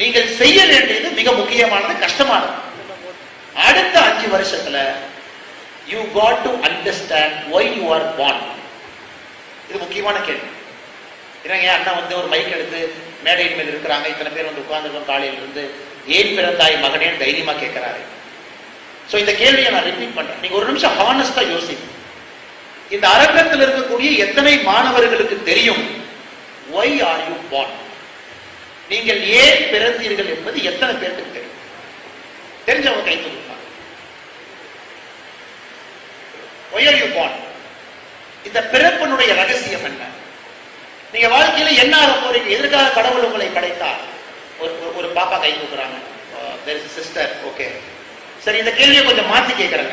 நீங்கள் செய்ய வேண்டியது மிக முக்கியமானது கஷ்டமானது. அடுத்த அஞ்சு வருஷத்துல you got to understand why you are born இது முக்கியமான கேள்வி. ஏன்னா என் அண்ணன் வந்து ஒரு மைக் எடுத்து மேடையின் மேல் இருக்கிறாங்க. இத்தனை பேர் வந்து உட்கார்ந்துருக்கோம் காலையில இருந்து. ஏன் பிறந்தாய் மகனேன்னு தைரியமா கேட்கிறாரு. ஸோ இந்த கேள்வியை நான் ரிப்பீட் பண்றேன். நீங்க ஒரு நிமிஷம் ஹானஸ்டா யோசிங்க. இந்த அரங்கத்தில் இருக்கக்கூடிய எத்தனை மாணவர்களுக்கு தெரியும்? ஒய் ஆர் யூ பான் நீங்கள் ஏன் பிறந்தீர்கள் என்பது எத்தனை பேருக்கு தெரியும். தெரிஞ்சவங்க கை தூக்குங்க ஒய் யூ இந்த பிறப்பினுடைய ரகசியம் என்ன? நீங்க வாழ்க்கையில என்ன ஆக போறீங்க? எதற்காக கடவுள் உங்களை படைத்தார்? ஒரு ஒரு- ஒரு பாப்பா கை தூக்குறாங்க சிஸ்டர் ஓகே சரி இந்த கேள்வியை கொஞ்சம் மாத்தி கேட்கிறேங்க.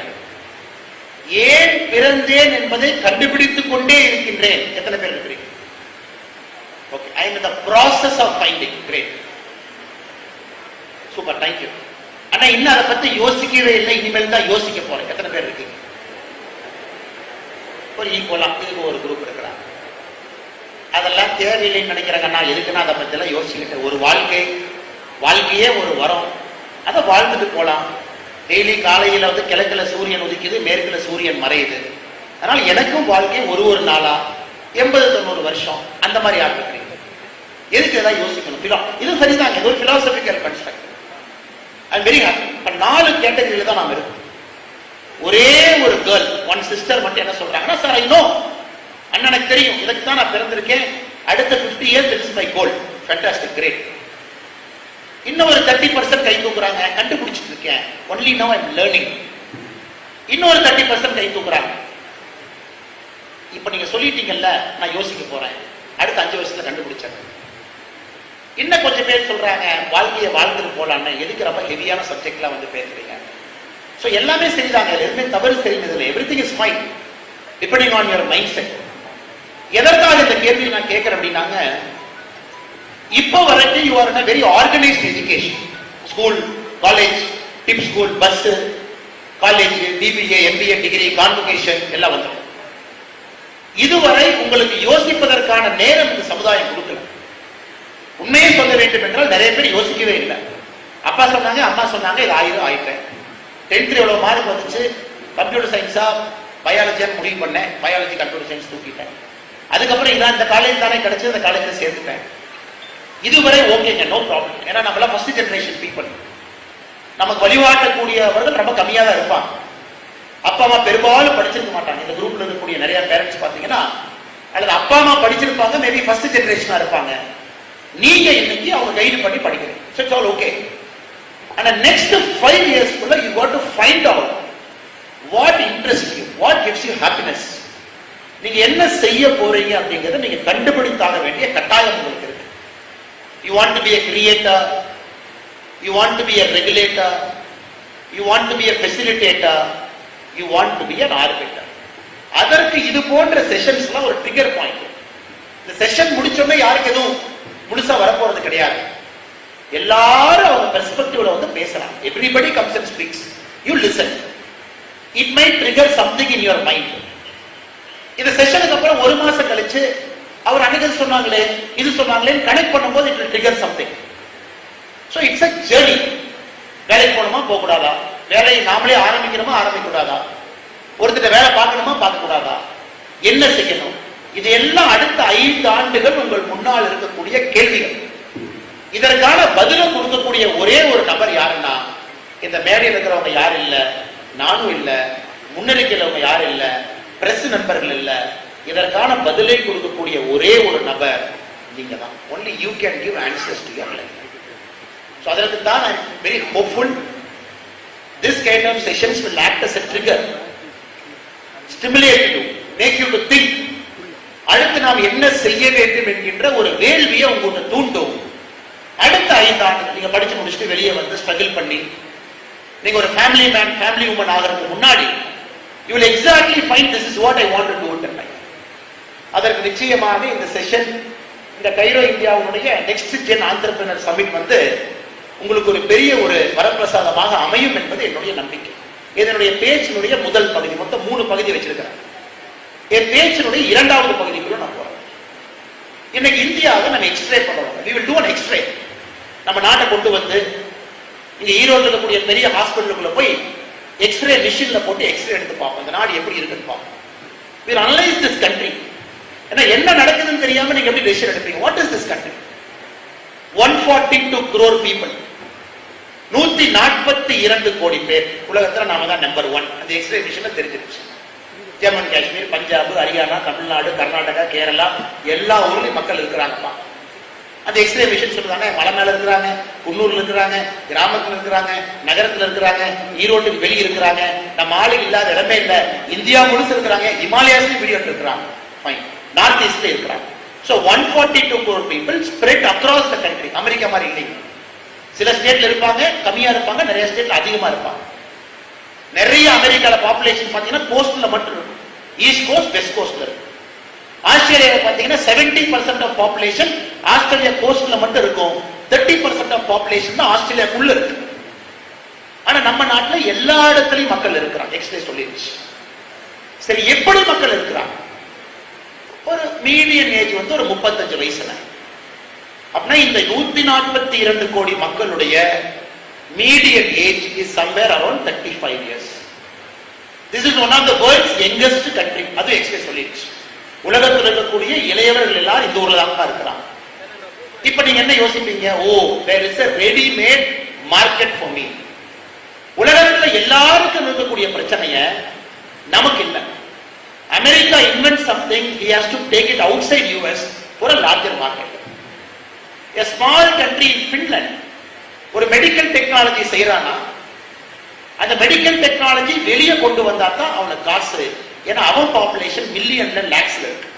ஏன் பிறந்தேன் என்பதை கண்டுபிடித்துக் கொண்டே இருக்கின்றேன்? எத்தனை பேர் இருக்கிறீங்க okay I am the process of finding great super thank you ஆனா இன்னும் அதை பத்தி யோசிக்கவே இல்லை. இனிமேல் தான் யோசிக்க போறேன். எத்தனை பேர் இருக்கீங்க? ஒரு e ஈக்குவலா இதுக்கு ஒரு குரூப் இருக்கிறாங்க அதெல்லாம் தேவையில்லைன்னு நினைக்கிறாங்க. நான் எதுக்குன்னா அதை பத்தி எல்லாம் ஒரு வாழ்க்கை வாழ்க்கையே ஒரு வரம். அதை வாழ்ந்துட்டு போலாம். டெய்லி காலையில வந்து கிழக்குல சூரியன் உதிக்குது மேற்குல சூரியன் மறையுது. அதனால எனக்கும் வாழ்க்கை ஒரு ஒரு நாளா எண்பது தொண்ணூறு வருஷம். அந்த மாதிரி ஆகிருக்கு எதுக்கு ஏதாவது யோசிக்கணும்? இது சரிதான். இது ஒரு philosophical construct I very happy இப்ப நாலு கேட்டகரியில தான் நாம் இருக்கோம் ஒரே ஒரு கேர்ள் ஒன் சிஸ்டர் மட்டும் என்ன சொல்றாங்கன்னா சார் ஐ நோ அண்ணனுக்கு தெரியும். இதுக்கு தான் நான் பிறந்திருக்கேன். அடுத்த 50 years it's my goal fantastic great இன்னும் ஒரு தேர்ட்டி பர்சன்ட் கை தூக்குறாங்க. கண்டுபிடிச்சிட்டு இருக்கேன். ஒன்லி நோ ஐம் லேர்னிங் இன்னொரு தேர்ட்டி பர்சன்ட் கை தூக்குறாங்க. இப்ப நீங்க சொல்லிட்டீங்கல்ல நான் யோசிக்க போறேன். அடுத்த அஞ்சு வருஷத்துல கண்டுபிடிச்சேன் இன்னும் கொஞ்சம் பேர் சொல்றாங்க வாழ்க்கையை வாழ்ந்துட்டு போலான்னு. எதுக்கு ரொம்ப ஹெவியான சப்ஜெக்ட்லாம் வந்து பேசுறீங்க? ஸோ எல்லாமே சரிதாங்க. எதுவுமே தவறு சரிந்ததில்லை everything is fine depending on your mindset எதற்காக இந்த கேள்வி நான் கேட்கிறேன் அப்படின்னாங்க இப்போ வரைக்கும் you are very organised education school college tip school bus college BBA MBA degree convocation எல்லாம் வந்துடும் இதுவரை உங்களுக்கு யோசிப்பதற்கான நேரம் இந்த சமுதாயம் கொடுக்கல. உண்மையை சொல்ல வேண்டும் என்றால் நிறைய பேர் யோசிக்கவே இல்லை. அப்பா சொன்னாங்க அம்மா சொன்னாங்க இது ஆயிரம் ஆயிட்டேன். டென்த்தில் எவ்வளோ மார்க் வந்துச்சு? கம்ப்யூட்டர் சயின்ஸா பயாலஜியான்னு முடிவு பண்ணேன். பயாலஜி கம்ப்யூட்டர் சயின்ஸ் தூக்கிட்டேன். அதுக்கப்புறம் இதான் இந்த காலேஜ் தானே கிடைச்சு அந்த காலேஜில் சேர்த்துட்டேன் இதுவரை ஓகேங்க நோ ப்ராப்ளம் ஏன்னா நம்மளாம் ஃபர்ஸ்ட் ஜென்ரேஷன் பீப்புள் நமக்கு வழிகாட்டக்கூடியவர்கள் ரொம்ப கம்மியாக தான் இருப்பாங்க. அப்பா அம்மா பெரும்பாலும் படிச்சிருக்க மாட்டாங்க. இந்த குரூப்ல இருக்கக்கூடிய நிறைய பேரண்ட்ஸ் பார்த்தீங்கன்னா அல்லது அப்பா அம்மா படிச்சிருப்பாங்க மேபி ஃபர்ஸ்ட் ஜென்ரேஷனாக இருப்பாங்க. நீங்க இன்னைக்கு அவங்க கைடு பண்ணி படிக்கிறீங்க ஸோ இட்ஸ் ஆல் ஓகே ஆனா next five இயர்ஸ்க்குள்ள you what to find out what interest you what gives you happiness நீங்க என்ன செய்ய போறீங்க அப்படிங்கறத நீங்க கண்டுபிடித்தாக வேண்டிய கட்டாயம் உங்களுக்கு இருக்கு. You want to be a creator you want to be a regulator you want to be a facilitator you want to be an arbiter அதற்கு இது போன்ற செஷன்ஸ்லாம் ஒரு ட்ரிகர் பாயிண்ட் இந்த செஷன் முடிச்சோடனே யாருக்கு எதுவும் முழுசா வரப்போறது கிடையாது. எல்லாரும் அவங்க பெர்ஸ்பெக்டிவ்ல வந்து பேசலாம். Everybody comes and speaks you listen it may trigger something in your mind இந்த செஷனுக்கு அப்புறம் ஒரு மாசம் கழிச்சு அவர் அன்னைக்கு சொன்னாங்களே இது சொன்னாங்களே கனெக்ட் பண்ணும்போது it trigger something so it's a journey வேலைக்கு போகணுமா? போக கூடாதா வேலையை நாமளே ஆரம்பிக்கணுமா? ஆரம்பிக்க கூடாதா ஒருத்தர் வேலை பார்க்கணுமா? பார்க்க கூடாதா என்ன செய்யணும்? இது எல்லாம் அடுத்த ஐந்து ஆண்டுகள் உங்கள் முன்னால் இருக்கக்கூடிய கேள்விகள். இதற்கான பதிலை கொடுக்கக்கூடிய ஒரே ஒரு நபர் யாருன்னா இந்த மேடையில் இருக்கிறவங்க யார் இல்ல நானும் இல்ல முன்னெடுக்கிறவங்க யார் இல்ல பிரஸ் நண்பர்கள் இல்ல. இதற்கான பதிலை கொடுக்கக்கூடிய ஒரே ஒரு நபர் நீங்க தான் only you can give answers to your life so அதற்கு தான் I very hopeful this kind of sessions will act as a trigger stimulate you make you to நாம் என்ன செய்ய வேண்டும் என்கின்ற ஒரு வேள்வியை உங்கள்கிட்ட தூண்டும். அடுத்த ஐந்து ஆண்டு நீங்க படிச்சு முடிச்சுட்டு வெளியே வந்து ஸ்ட்ரகிள் பண்ணி நீங்க ஒரு ஃபேமிலி மேன் ஃபேமிலி உமன் ஆகிறதுக்கு முன்னாடி you will exactly find this is what I want to do அதற்கு நிச்சயமாக இந்த செஷன் இந்த கைரோ இந்தியாவுடைய நெக்ஸ்ட் ஜென் ஆண்டர்பிரினர் சமிட் வந்து உங்களுக்கு ஒரு பெரிய ஒரு வரப்பிரசாதமாக அமையும் என்பது என்னுடைய நம்பிக்கை. இதனுடைய பேச்சினுடைய முதல் பகுதி. மொத்தம் மூணு பகுதி வச்சிருக்கிறேன். என் பேச்சினுடைய இரண்டாவது பகுதிக்குள்ள நான் போறேன். இன்னைக்கு இந்தியாவை நம்ம எக்ஸ்ட்ரே பண்ணுவோம் we will do an x-ray நம்ம நாட்டை கொண்டு வந்து இங்க ஈரோடு இருக்கக்கூடிய பெரிய ஹாஸ்பிட்டலுக்குள்ள போய் எக்ஸ்ரே மிஷின்ல போட்டு எக்ஸ்ரே எடுத்து பார்ப்போம். இந்த நாடு எப்படி இருக்குன்னு பார்ப்போம். We அனலைஸ் திஸ் கண்ட்ரி ஏன்னா என்ன நடக்குதுன்னு தெரியாம நீங்க எப்படி டெசிஷன் எடுப்பீங்க? What is this country one forty two crore people நூத்தி நாற்பத்தி இரண்டு கோடி பேர். உலகத்துல நாம தான் நம்பர் ஒன் அந்த எக்ஸ்ரே மிஷின்ல தெரிஞ்சிருச்சு. ஜம்மு அண்ட் காஷ்மீர் பஞ்சாப் ஹரியானா தமிழ்நாடு கர்நாடகா கேரளா எல்லா ஊர்லயும் மக்கள் இருக்கிறாங்கப்பா அந்த எக்ஸ்ரே மிஷின் சொல்றாங்க மலை மேல இருக்கிறாங்க குன்னூர்ல இருக்கிறாங்க கிராமத்துல இருக்கிறாங்க நகரத்துல இருக்கிறாங்க ஈரோட்டுக்கு வெளியே இருக்கிறாங்க. நம்ம ஆளு இல்லாத இடமே இல்ல. இந்தியா முழுசு இருக்கிறாங்க இமாலயாஸ்லயும் வீடியோ இருக்கிறாங்க ஃபைன் நார்த் ஈஸ்ட்ல இருக்கிறாங்க. So one forty two crore people spread across the country America மாதிரி இல்லைங்க. சில ஸ்டேட்ல இருப்பாங்க கம்மியா இருப்பாங்க நிறைய ஸ்டேட்ல அதிகமா இருப்பாங்க. நிறைய அமெரிக்கால பாப்புலேஷன் பாத்தீங்கன்னா கோஸ்ட்ல மட்டும் இருக்கும் ஈஸ்ட் கோஸ்ட் வெஸ்ட் கோஸ்ட்ல இருக்கு. ஆஸ்திரேலியாவில் பார்த்தீங்கன்னா seventy percent of population Australia கோஸ்ட்ல மட்டும் இருக்கும். தேர்ட்டி பர்சன்ட் ஆஃப் பாப்புலேஷன் தான் ஆஸ்திரேலியாக்குள்ள இருக்கு. ஆனா நம்ம நாட்டில் எல்லா இடத்துலையும் மக்கள் இருக்கிறாங்க. எக்ஸ்ரே சொல்லிடுச்சு சரி எப்படி மக்கள் இருக்கிறாங்க? ஒரு மீடியன் ஏஜ் வந்து ஒரு முப்பத்தஞ்சு வயசுல அப்படின்னா இந்த நூத்தி நாற்பத்தி இரண்டு கோடி மக்களுடைய median age is somewhere around thirty five years this is one of the world's youngest country அது எக்ஸ்பிரஸ் சொல்லிடுச்சு. உலகத்தில் இருக்கக்கூடிய இளையவர்கள் எல்லாரும் இந்த ஊர்ல தான் இருக்கிறாங்க. இப்ப நீங்க என்ன யோசிப்பீங்க? ஓ there is a readymade market for me உலகத்துல எல்லாருக்கும் இருக்கக்கூடிய பிரச்சனைய நமக்கு இல்லை. America invent something he has to take it outside US for a larger market. A small country in Finland ஒரு மெடிக்கல் டெக்னாலஜி செய்யறானா அந்த மெடிக்கல் டெக்னாலஜி வெளியே கொண்டு வந்தா தான் அவனுக்கு காசு. ஏன்னா அவன் பாப்புலேஷன் மில்லியன்ல லேக்ஸ்ல இருக்கு.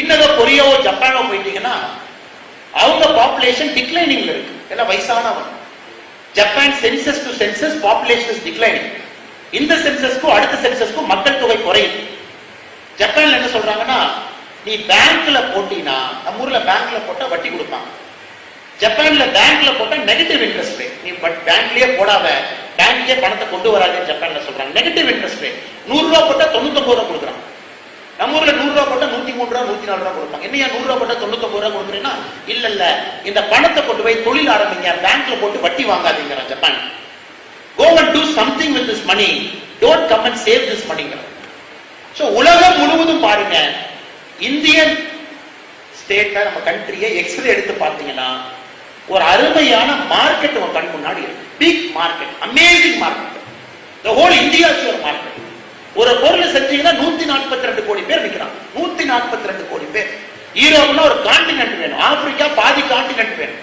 இன்னதோ கொரியாவோ ஜப்பானோ போயிட்டீங்கன்னா அவங்க பாப்புலேஷன் டிக்ளைனிங்ல இருக்கு. ஏன்னா வயசானவன். Japan census to census population declining இந்த சென்சஸ்க்கும் அடுத்த சென்சஸ்க்கும் மக்கள் தொகை குறையுது ஜப்பான்ல என்ன சொல்றாங்கன்னா நீ பேங்க்ல போட்டீங்கன்னா நம்ம ஊர்ல பேங்க்ல போட்டா வட்டி கொடுப்பாங்க. ஜப்பான்ல பேங்க்ல போட்டா நெகட்டிவ் இன்ட்ரெஸ்ட் ரேட் நீ பேங்க்லயே போடாத. பேங்க்லயே பணத்தை கொண்டு வராதுன்னு ஜப்பான்ல சொல்றாங்க. நெகட்டிவ் இன்ட்ரெஸ்ட் ரேட் நூறு ரூபா போட்டா தொண்ணூத்தொன்பது ரூபா கொடுக்குறான். நம்ம ஊர்ல நூறு ரூபா போட்டா நூத்தி மூணு ரூபா நூத்தி நாலு ரூபா கொடுப்பாங்க என்னையா நூறு ரூபா போட்டா தொண்ணூத்தொன்பது ரூபா கொடுக்குறீங்கன்னா இல்ல இல்ல. இந்த பணத்தை கொண்டு போய் தொழில் ஆரம்பிங்க. பேங்க்ல போட்டு வட்டி வாங்காதீங்கிறான் Japan. Go and do something with this money don't come and save this மணிங்கிறான் so உலகம் முழுவதும் பாருங்க. இந்தியன் ஸ்டேட்டை நம்ம கண்ட்ரியை எக்ஸ்ரே எடுத்து பார்த்தீங்கன்னா ஒரு அருமையான மார்க்கெட் உங்க கண் முன்னாடி இருக்கு. Big market amazing market the whole India sure market ஒரு பொருள் செஞ்சீங்கன்னா நூத்தி நாற்பத்தி ரெண்டு கோடி பேர் விற்கிறாங்க நூத்தி நாற்பத்தி ரெண்டு கோடி பேர். ஈரோப்னா ஒரு காண்டினென்ட் வேணும். ஆப்பிரிக்கா பாதி கான்டினென்ட் வேணும்.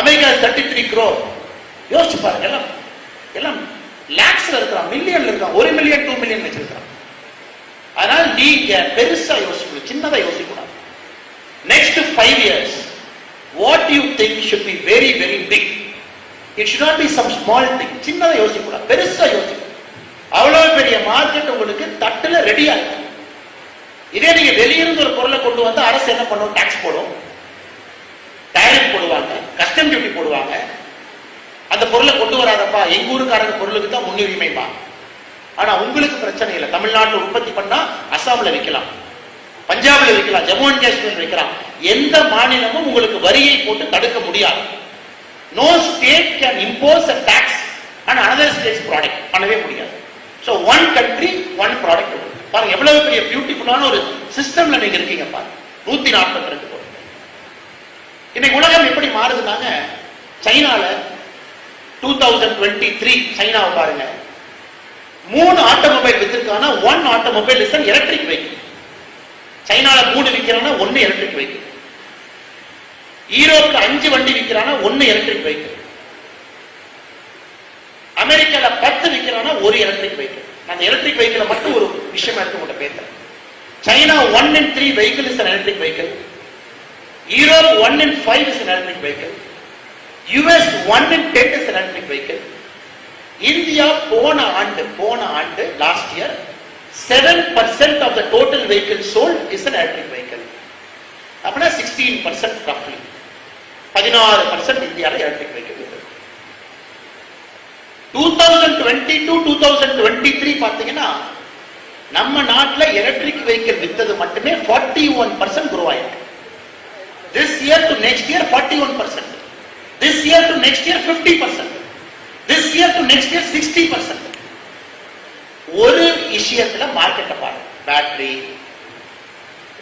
அமெரிக்கா தேர்ட்டி த்ரீ க்ரோ யோசிச்சு பாருங்க எல்லாம் எல்லாம் லேக்ஸ்ல இருக்கிறான் மில்லியன்ல இருக்கான் ஒரு மில்லியன் டூ மில்லியன் வச்சிருக்கிறான் அதனால நீங்க பெருசா யோசிக்கணும் சின்னதா யோசிக்கூடாது next five years what you think should be very very big it should not be some small thing சின்னதை யோசிக்கக்கூடாது பெருசாக யோசிக்கணும் அவ்வளோ பெரிய மார்க்கெட் உங்களுக்கு தட்டில் ரெடி இருக்கு. இதே நீங்க வெளியிருந்து ஒரு பொருளை கொண்டு வந்து அரசு என்ன பண்ணும்? டாக்ஸ் போடும். டைரக்ட் போடுவாங்க. கஸ்டம் டியூட்டி போடுவாங்க. அந்த பொருளை கொண்டு வராதப்பா. எங்க ஊருக்காரங்க பொருளுக்கு தான் முன்னுரிமைப்பா. ஆனா உங்களுக்கு பிரச்சனை இல்லை. தமிழ்நாட்டில் உற்பத்தி பண்ணா அசாம்ல விற்கலாம் பஞ்சாப்ல விற்கலாம் ஜம்மு அண்ட் காஷ்மீர் விற்கலாம் எந்த மாநிலமும் உங்களுக்கு வரியை போட்டு தடுக்க முடியாது. No state can impose a tax and another state's product பண்ணவே முடியாது. So one country one product பாருங்க எவ்வளவு பெரிய பியூட்டிஃபுல்லான ஒரு சிஸ்டம்ல நீங்க இருக்கீங்க பாருங்க. நூத்தி நாற்பத்தி ரெண்டு கோடி. இன்னைக்கு உலகம் எப்படி மாறுதுனாங்க? சைனால டூ தௌசண்ட் டுவெண்ட்டி த்ரீ சைனாவை பாருங்க. மூணு automobile வித்திருக்கானா one automobile is electric vehicle சைனால மூணு விற்கிறானா ஒன்னு எலக்ட்ரிக் வெஹிக்கிள் ஈரோப்பில் அஞ்சு வண்டி விற்கிறானா ஒன்னு எலக்ட்ரிக் வெஹிக்கிள் அமெரிக்கால பத்து விற்கிறானா ஒரு எலக்ட்ரிக் வெஹிக்கிள் நான் எலக்ட்ரிக் வெஹிக்கிள் மட்டும் ஒரு விஷயம் எடுத்து உங்கள்கிட்ட பேசுறேன். China one in three vehicle is electric vehicle Europe one in five is electric vehicle US one in ten is electric vehicle India போன ஆண்டு போன ஆண்டு last year seven percent of the total vehicle sold is an electric vehicle அப்படின்னா sixteen percent ரஃப்லி பதினாறு percent இந்தியாவில் electric vehicle two thousand twenty two two thousand twenty three பார்த்தீங்கன்னா நம்ம நாட்டில் எலக்ட்ரிக் வெஹிக்கிள் வித்தது மட்டுமே ஃபார்ட்டி ஒன் பர்சன்ட் குரோ ஆயிருக்கு this year to next year forty one percent this year to next year 50% percent this year to next year sixty percent ஒரு விஷயத்துல மார்க்கெட்டை பாருங்க. பேட்டரி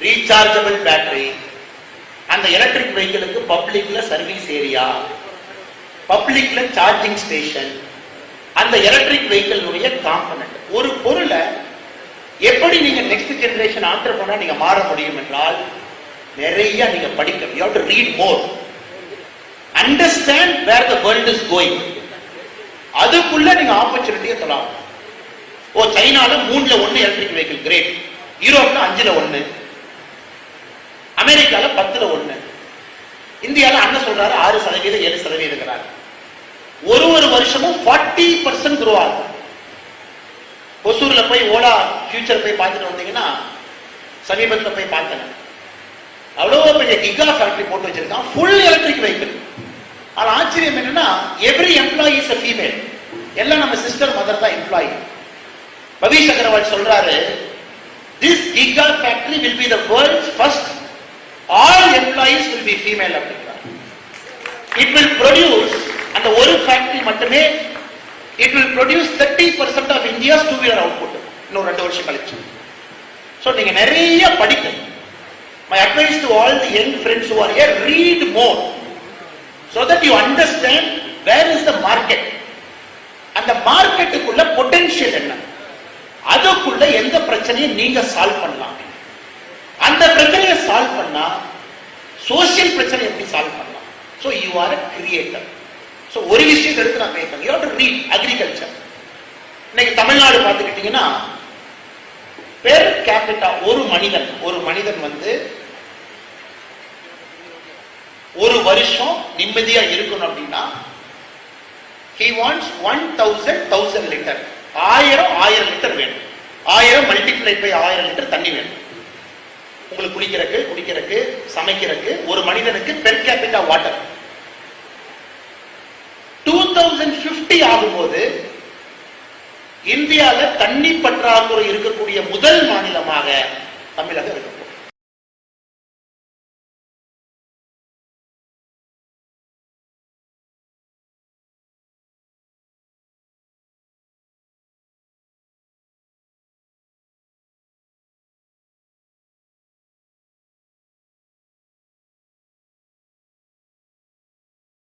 ரீசார்ஜபிள் பேட்டரி அந்த எலக்ட்ரிக் வெஹிக்கிளுக்கு பப்ளிக்ல சர்வீஸ் ஏரியா பப்ளிக்ல charging station அந்த எலக்ட்ரிக் வெஹிக்கிளுடைய காம்பனன்ட் ஒரு பொருளை எப்படி நீங்க நெக்ஸ்ட் ஜெனரேஷன் ஆண்டர்பனா நீங்க மாற முடியும் என்றால் நிறைய நீங்க படிக்கணும் you have to read more understand where the world is going அதுக்குள்ள நீங்க ஆப்பர்ச்சுனிட்டியை சொல்லலாம் ஓ சைனால மூணுல ஒன்னு எலக்ட்ரிக் வெஹிக்கிள் கிரேட் யூரோப்ல அஞ்சுல ஒன்னு அமெரிக்கால பத்துல ஒண்ணு. இந்தியால அண்ணன் சொல்றாரு ஆறு சதவீதம் ஏழு சதவீதம் ஒரு ஒரு வருஷமும் ஃபார்ட்டி பர்சன்ட் குரோ ஆகும் ஒசூர்ல போய் ஓலா ஃபியூச்சர் போய் பார்த்துட்டு வந்தீங்கன்னா சமீபத்துல போய் பார்த்தேன். அவ்வளோ பெரிய கிகா ஃபேக்டரி போட்டு வச்சிருக்கான் ஃபுல் எலக்ட்ரிக் வெஹிக்கிள் ஆனா ஆச்சரியம் என்னன்னா every employee is a female எல்லாம் நம்ம சிஸ்டர் மதர் தான் எம்ப்ளாயி பவிஷ் அகர்வால் சொல்றாரு this giga factory will be the world first all employees will be female அப்படிங்கிறார் இட் வில் ப்ரொடியூஸ் அந்த ஒரு ஃபேக்டரி மட்டுமே it will produce thirty percent of India's two wheeler output இன்னும் ரெண்டு வருஷம் கழிச்சு. ஸோ நீங்க நிறைய படிக்கணும் my advice to all the young friends who are here read more so that you understand where is the market அந்த மார்க்கெட்டுக்குள்ள potential என்ன? அதுக்குள்ள எந்த பிரச்சனையும் நீங்க சால்வ் பண்ணலாம். அந்த பிரச்சனையை சால்வ் பண்ணா சோசியல் பிரச்சனை எப்படி சால்வ் பண்ணலாம்? So you are a creator so ஒரு விஷயத்தை எடுத்து நான் பேசுறேன் யூ டு ரீட் அக்ரிகல்ச்சர் இன்னைக்கு தமிழ்நாடு பார்த்துக்கிட்டீங்கன்னா பெர் கேபிட்டா ஒரு மனிதன் ஒரு மனிதன் வந்து ஒரு வருஷம் நிம்மதியா இருக்கணும் அப்படின்னா he wants one thousand thousand litre ஆயிரம் ஆயிரம் லிட்டர் வேணும். ஆயிரம் மல்டிப்ளை பை ஆயிரம் லிட்டர் தண்ணி வேணும். உங்களுக்கு குளிக்கிறக்கு குடிக்கிறக்கு சமைக்கிறக்கு ஒரு மனிதனுக்கு per capita water two thousand fifty ஆகும்போது இந்தியாவில் தண்ணி பற்றாக்குறை இருக்கக்கூடிய முதல்